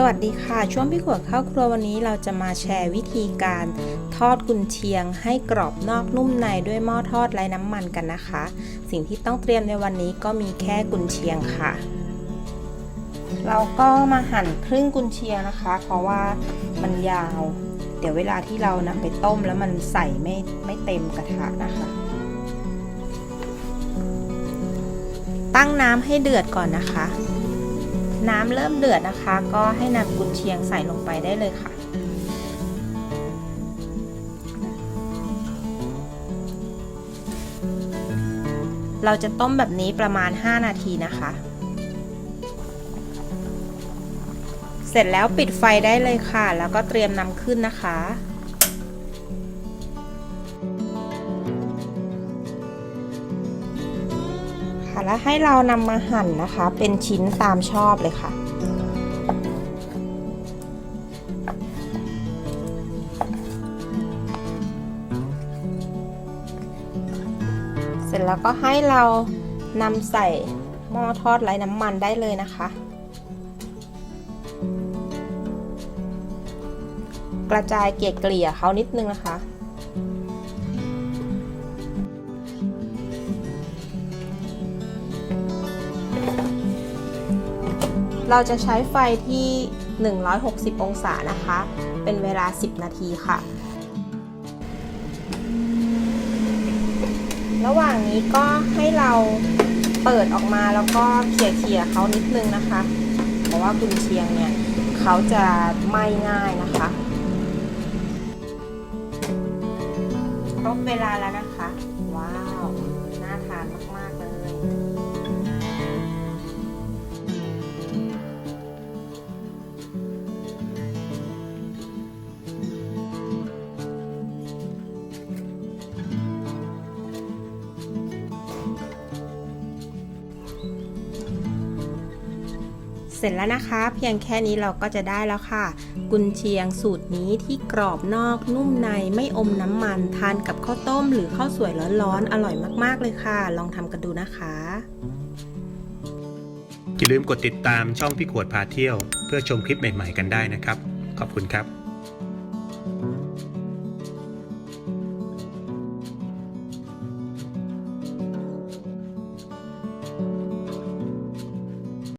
สวัสดีค่ะ ช่วงพี่ขวดเข้าครัววันนี้เราจะมาแชร์วิธีการทอดกุนเชียง ให้กรอบนอกนุ่มในด้วยหม้อทอดไร้น้ำมันกันนะคะ สิ่งที่ต้องเตรียมในวันนี้ก็มีแค่กุนเชียงค่ะ เราก็มาหั่นครึ่งกุนเชียงนะคะ เพราะว่ามันยาว เดี๋ยวเวลาที่เรานำไปต้มแล้วมันใส่ไม่ไม่เต็มกระทะนะคะ ตั้งน้ำให้เดือดก่อนนะคะ น้ำเริ่มเดือดนะคะ ก็ให้นำกุนเชียงใส่ลงไปได้เลยค่ะ เราจะต้มแบบนี้ประมาณ 5 นาทีนะคะ เสร็จแล้วปิดไฟได้เลยค่ะ แล้วก็เตรียมนำขึ้นนะคะ แล้วให้เรานำมาหั่นนะคะ เป็นชิ้นตามชอบเลยค่ะเสร็จแล้วก็ให้เรานำใส่หม้อทอดไร้น้ำมันได้เลยนะคะ กระจายเกลี่ยเกลี่ยเขานิดนึงนะคะ เราจะใช้ไฟที่ 160 องศานะคะ เป็นเวลา 10 นาทีค่ะ ระหว่างนี้ก็ให้เราเปิดออกมาแล้วก็เขี่ยๆเขานิดนึงนะคะ เพราะว่ากุนเชียงเนี่ยเขาจะไหม้ง่ายนะคะครบเวลาแล้วนะคะ เสร็จแล้วนะคะ เพียงแค่นี้เราก็จะได้แล้วค่ะ กุนเชียงสูตรนี้ที่กรอบนอกนุ่มในไม่อมน้ำมัน ทานกับข้าวต้มหรือข้าวสวยร้อนๆอร่อยมากๆเลยค่ะ ลองทำกันดูนะคะ อย่าลืมกดติดตามช่องพี่ขวดพาเที่ยว เพื่อชมคลิปใหม่ ๆ กันได้นะครับ ขอบคุณครับ